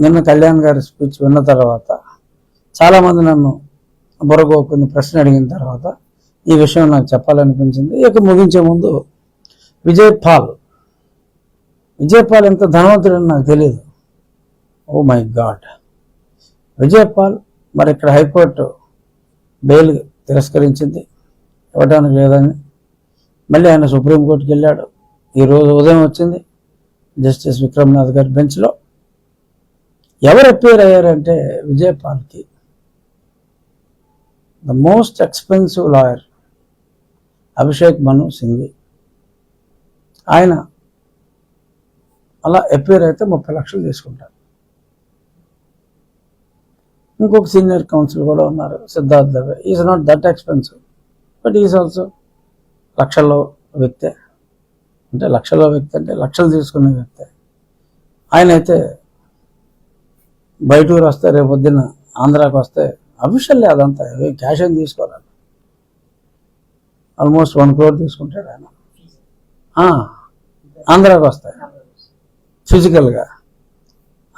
నిన్న కళ్యాణ్ గారి స్పీచ్ విన్న తర్వాత చాలామంది నన్ను బుర్రగోపుని ప్రశ్న అడిగిన తర్వాత ఈ విషయం నాకు చెప్పాలనిపించింది. ఇక ముగించే ముందు విజయ్ పాల్. విజయ్ పాల్ ఎంత ధనవంతుడని నాకు తెలియదు oh my God. Vijay Paul మరి ఇక్కడ హైకోర్టు బెయిల్ తిరస్కరించింది. ఇవ్వడానికి లేదని మళ్ళీ ఆయన సుప్రీంకోర్టుకి వెళ్ళాడు. ఈరోజు ఉదయం వచ్చింది. జస్టిస్ విక్రమ్నాథ్ గారి బెంచ్లో ఎవరు అపేర్ అయ్యారంటే విజయపాల్కి the most expensive lawyer Abhishek Manu Singhvi. ఆయన అలా అపేర్ అయితే ముప్పై లక్షలు తీసుకుంటారు. ఇంకొక సీనియర్ కౌన్సిల్ కూడా ఉన్నారు Siddharth Dave. Is not that expensive but is also లక్షల్లో వ్యక్తే. అంటే లక్షల్లో వ్యక్తి అంటే లక్షలు తీసుకునే వ్యక్తే. ఆయన అయితే బయటూరు వస్తే రేపు పొద్దున్న ఆంధ్రాకి వస్తే అఫీషియల్ అదంతా క్యాష్ ఏం తీసుకోవాలి ఆల్మోస్ట్ వన్ క్రోర్ తీసుకుంటాడు ఆయన. ఆంధ్రాకి వస్తాయి. ఫిజికల్గా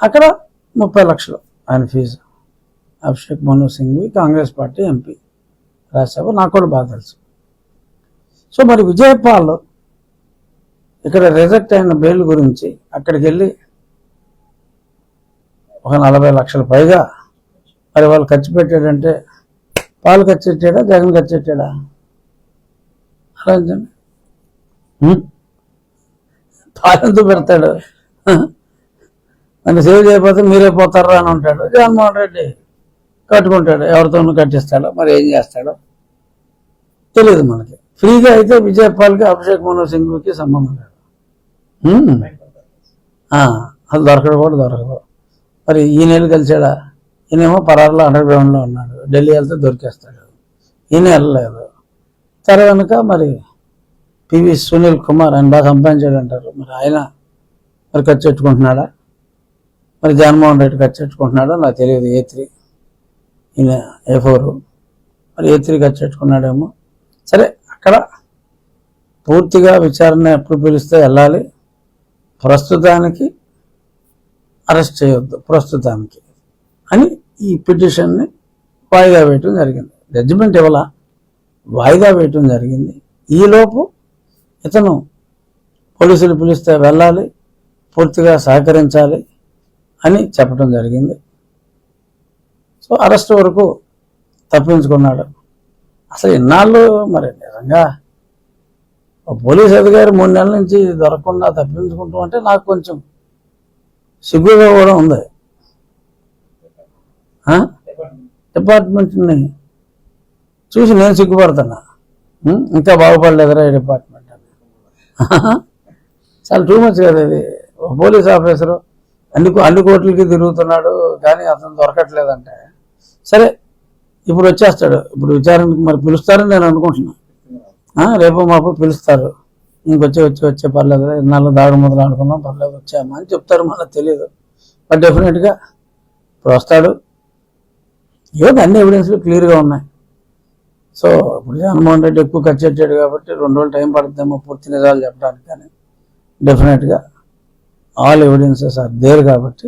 అక్కడ ముప్పై లక్షలు ఆయన fee. Abhishek Manu Singhvi Congress party MP. Rajya Sabha నాకు కూడా బాగా తెలుసు. సో మరి విజయపాల్ ఇక్కడ రిజెక్ట్ అయిన బెయిల్ గురించి అక్కడికి వెళ్ళి ఒక నలభై లక్షల పైగా మరి వాళ్ళు ఖర్చు పెట్టాడంటే పాలు ఖర్చు పెట్టాడా జగన్ ఖర్చు పెట్టాడా? ఆలోచించండి. హ్మ్? పాలు ఎందుకు పెడతాడు? నన్ను సేవ్ చేయకపోతే మీరే పోతారా అని ఉంటాడు. జగన్మోహన్ రెడ్డి కట్టుకుంటాడు. ఎవరితోనూ కట్టిస్తాడో మరి ఏం చేస్తాడో? తెలియదు మనకి. ఫ్రీగా అయితే విజయపాల్కి అభిషేక్ మనోజ్ సింగ్కి సంబంధం లేదు. అది దొరకడు కూడా దొరకదు. మరి ఈయన వెళ్ళి కలిసాడా ఈయనేమో పరారులో అండర్ గ్రౌండ్లో ఉన్నాడు. ఢిల్లీ వెళ్తే దొరికేస్తాడు. ఈయన వెళ్ళలేదు. తర్వాత మరి పివి సునీల్ కుమార్ ఆయన బాగా సంపాదించాడు అంటారు. మరి ఆయన మరి ఖర్చు పెట్టుకుంటున్నాడా? మరి జగన్మోహన్ రెడ్డి ఖర్చు పెట్టుకుంటున్నాడా? నాకు తెలియదు. A three? ఈయన ఏ ఫోర్? మరి ఏ త్రీ ఖర్చు పెట్టుకున్నాడేమో? సరే అక్కడ పూర్తిగా విచారణ ఎప్పుడు పిలిస్తే వెళ్ళాలి. ప్రస్తుతానికి అరెస్ట్ చేయొద్దు ప్రస్తుతానికి అని ఈ పిటిషన్ని వాయిదా వేయటం జరిగింది. జడ్జిమెంట్ ఇవ్వాల? వాయిదా వేయటం జరిగింది. ఈలోపు ఇతను పోలీసులు పిలిస్తే వెళ్ళాలి పూర్తిగా సహకరించాలి అని చెప్పడం జరిగింది. సో అరెస్ట్ వరకు తప్పించుకున్నాడు. అసలు ఇన్నాళ్ళు మరి నిజంగా పోలీస్ అధికారి మూడు నెలల నుంచి దొరకకుండా తప్పించుకుంటూ అంటే నాకు కొంచెం సిగ్గుగా కూడా ఉంది డిపార్ట్మెంట్ని చూసి నేను సిగ్గుపడుతున్నా. ఇంకా బాగుపడలేదురా ఈ డిపార్ట్మెంట్ అని. చాలా టూ మచ్ కదా ఇది. ఒక పోలీస్ ఆఫీసరు అన్ని అన్ని కోట్లకి తిరుగుతున్నాడు కానీ అతను దొరకట్లేదంటే. సరే ఇప్పుడు వచ్చేస్తాడు. ఇప్పుడు విచారణకు మరి పిలుస్తారని నేను అనుకుంటున్నాను రేపు మాపు పిలుస్తారు. ఇంకొచ్చి వచ్చి వచ్చే పర్లేదు. ఇన్నాళ్ళు దాడు మొదలు అనుకున్నాం పర్లేదు వచ్చామా అని చెప్తారు మనకు తెలియదు. బట్ డెఫినెట్గా ఇప్పుడు వస్తాడు ఏదో అన్ని ఎవిడెన్స్లు క్లియర్గా ఉన్నాయి. సో ఇప్పుడు జగన్మోహన్ రెడ్డి ఎక్కువ ఖర్చు పెట్టాడు కాబట్టి రెండు రోజులు టైం పడుతుందేమో పూర్తి నిజాలు చెప్పడానికి కానీ డెఫినెట్గా ఆల్ ఎవిడెన్సెస్ ఆర్ దేర్ కాబట్టి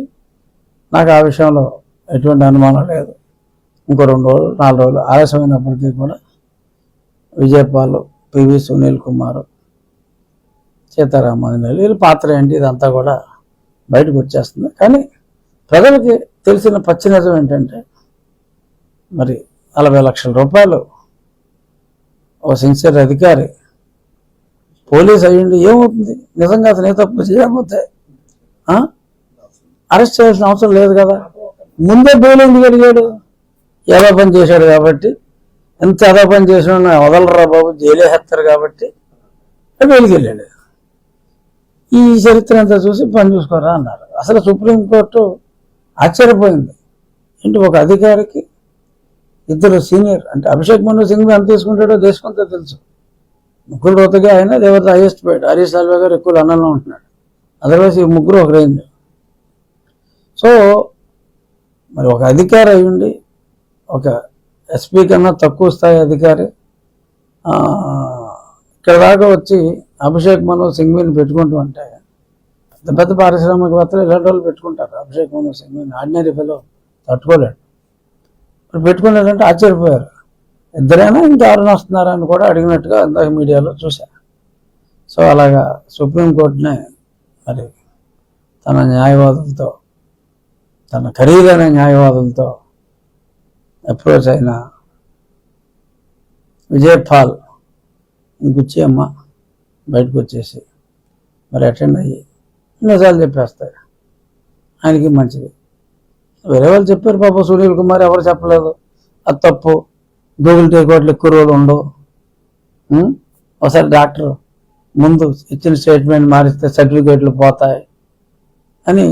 నాకు ఆ విషయంలో ఎటువంటి అనుమానం లేదు. ఇంకో రెండు రోజులు నాలుగు రోజులు ఆలస్యమైనప్పటికీ కూడా విజయపాల్ పివి సునీల్ కుమార్ సీతారామాంజనేయులు వీళ్ళ పాత్ర ఏంటి? ఇదంతా కూడా బయటకు వచ్చేస్తుంది. కానీ ప్రజలకి తెలిసిన పచ్చి నిజం ఏంటంటే మరి నలభై లక్షల రూపాయలు ఓ సిన్సియర్ అధికారి పోలీస్ అయ్యండి ఏమవుతుంది? నిజంగా అతను ఏ తప్పు చేయకపోతే అరెస్ట్ చేయాల్సిన అవసరం లేదు కదా. ముందే బెయిల్ ఎందుకు అడిగాడు? ఏదో పని చేశాడు కాబట్టి. ఎంత ఏదో పని చేసినా వదలరా బాబు జైలే హెత్తారు కాబట్టి. బెయిల్కి వెళ్ళాడు ఈ చరిత్ర అంతా చూసి పని చూసుకోరా అన్నారు. అసలు సుప్రీంకోర్టు ఆశ్చర్యపోయింది. ఏంటి ఒక అధికారికి ఇద్దరు సీనియర్ అంటే అభిషేక్ మను సింగ్ ఎంత తీసుకుంటాడో దేశమంతా తెలుసు. ముగ్గురు రోతగా ఆయన దేవత హైయెస్ట్ పోయాడు హరీష్ సాల్వే గారు ఎక్కువ లండన్లో ఉంటున్నాడు. అదర్వైజ్ ఈ ముగ్గురు ఒక రేంజ్ సో మరి ఒక అధికారి అయ్యుండి ఒక ఎస్పీ కన్నా తక్కువ స్థాయి అధికారి ఇక్కడ దాకా వచ్చి అభిషేక్ మనో సింగ్ మీద పెట్టుకుంటూ ఉంటాయి పెద్ద పెద్ద పారిశ్రామికవేత్తలు ఇలాంటి వాళ్ళు పెట్టుకుంటారు. అభిషేక్ మను సింగ్ ఆర్డినరీ ఫెలో తట్టుకోలేడు. ఇప్పుడు పెట్టుకున్నాడంటే ఆశ్చర్యపోయారు. ఇద్దరైనా ఇంకెవరైనా వస్తున్నారని కూడా అడిగినట్టుగా ఇందాక మీడియాలో చూశా. సో అలాగా సుప్రీంకోర్టునే మరి తన న్యాయవాదులతో తన ఖరీదైన న్యాయవాదులతో అప్రోచ్ అయిన విజయపాల్ ఇంకొచ్చి అమ్మ బయటకు వచ్చేసి మరి అటెండ్ అయ్యి నిజాలు చెప్పేస్తాయి ఆయనకి మంచిది. వేరే వాళ్ళు చెప్పారు పాప సునీల్ కుమార్ ఎవరు చెప్పలేదు. అది తప్పు. గూగుల్ టేకోట్లు ఎక్కువ రోజులు ఉండవు ఒకసారి డాక్టర్ ముందు ఇచ్చిన స్టేట్మెంట్ మారిస్తే సర్టిఫికేట్లు పోతాయి అని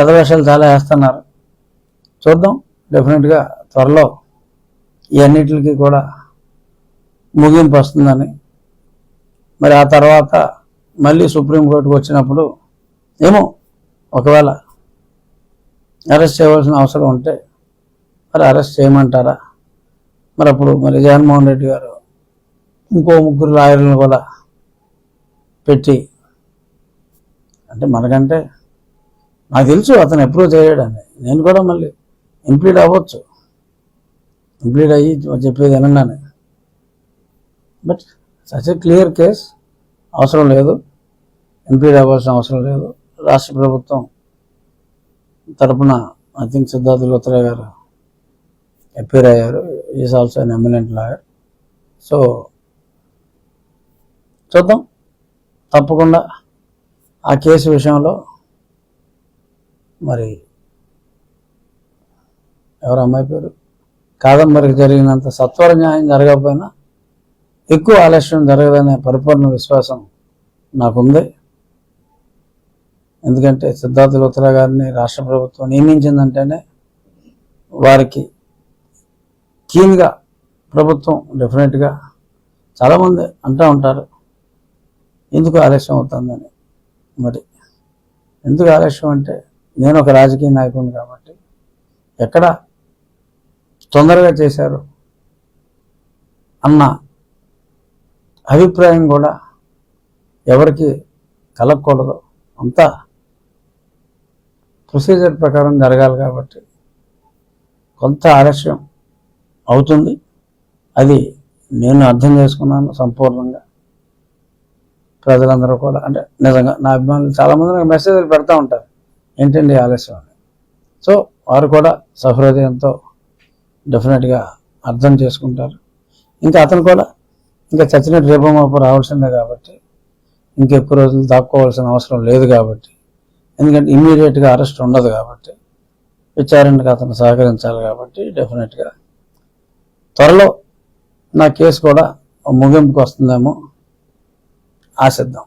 ఎదవేషాలు చాలా వేస్తున్నారు. చూద్దాం. డెఫినెట్గా త్వరలో ఈ కూడా ముగింపు వస్తుందని మరి ఆ తర్వాత మళ్ళీ సుప్రీంకోర్టుకు వచ్చినప్పుడు ఏమో ఒకవేళ అరెస్ట్ చేయవలసిన అవసరం ఉంటే మరి అరెస్ట్ చేయమంటారా? మరి అప్పుడు మరి జగన్మోహన్ రెడ్డి గారు ఇంకో ముగ్గురు లాయర్లను కూడా పెట్టి అంటే మనకంటే నాకు తెలుసు అతను ఎప్రూవ్ చేయడాన్ని నేను కూడా మళ్ళీ ఇంప్లీడ్ అవ్వచ్చు. ఇంప్లీడ్ అయ్యి చెప్పేది అనన్నాను but such a clear case అవసరం లేదు. ఎంపీ రావాల్సిన అవసరం లేదు. రాష్ట్ర ప్రభుత్వం తరపున ఐ థింక్ సిద్ధార్థ లోత్రా గారు అపీర్ అయ్యారు. Is also an eminent lawyer so చూద్దాం. తప్పకుండా ఆ కేసు విషయంలో మరి ఎవరు అమ్మాయి పేరు? కాదంబరికి జరిగినంత సత్వర న్యాయం జరగకపోయినా ఎక్కువ ఆలస్యం జరగదనే పరిపూర్ణ విశ్వాసం నాకుంది. ఎందుకంటే సిద్ధార్థ లోత్రా గారిని రాష్ట్ర ప్రభుత్వం నియమించిందంటేనే వారికి కీన్గా ప్రభుత్వం డెఫినెట్గా చాలామంది అంటూ ఉంటారు. ఎందుకు ఆలస్యం అవుతుందని మరి ఎందుకు ఆలస్యం అంటే నేను ఒక రాజకీయ నాయకుడిని కాబట్టి ఎక్కడ తొందరగా చేశారు అన్న అభిప్రాయం కూడా ఎవరికి కలగకూడదు. అంతా ప్రొసీజర్ ప్రకారం జరగాలి కాబట్టి కొంత ఆలస్యం అవుతుంది. అది నేను అర్థం చేసుకున్నాను సంపూర్ణంగా. ప్రజలందరూ కూడా అంటే నిజంగా నా అభిమానులు చాలామంది నాకు మెసేజ్లు పెడతా ఉంటారు. ఏంటండి ఆలస్యం అని. సో వారు కూడా సహృదయంతో డెఫినెట్గా అర్థం చేసుకుంటారు. ఇంకా అతను కూడా ఇంకా చచ్చినట్టు రేపో మాపు రావాల్సిందే కాబట్టి ఇంకెక్కువ రోజులు దాక్కోవాల్సిన అవసరం లేదు కాబట్టి ఎందుకంటే ఇమ్మీడియట్గా అరెస్ట్ ఉండదు కాబట్టి విచారణకు అతను సహకరించాలి కాబట్టి డెఫినెట్గా. త్వరలో నా కేసు కూడా ముగింపుకు వస్తుందేమో ఆశిద్దాం.